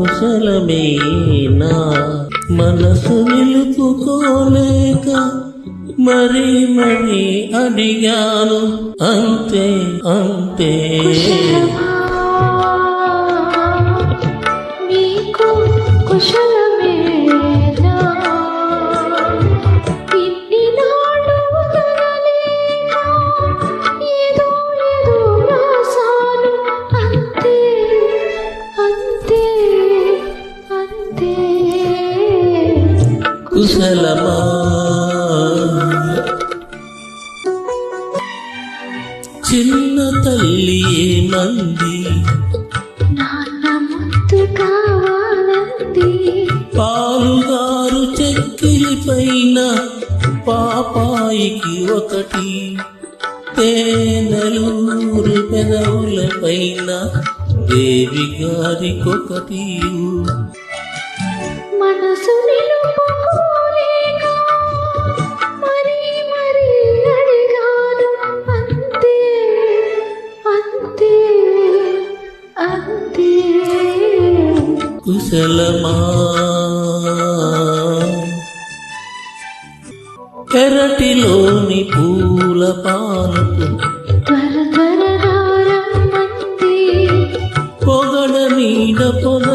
కుశలమేనా? మనసు నిలుపుకోలేక మరి మరి అడిగాను. అంతే అంతే. కుశలమా చిన్న తల్లి ఏమంది? పాలుగారు చెక్కిలి పైన పాపాయికి ఒకటి. తేనెలూరు పెదవుల పైన దేవి గారికొకటి. మనసు కుశలమా పెరటిలోని పూల రమ్మంది పొగడ నీడ పొద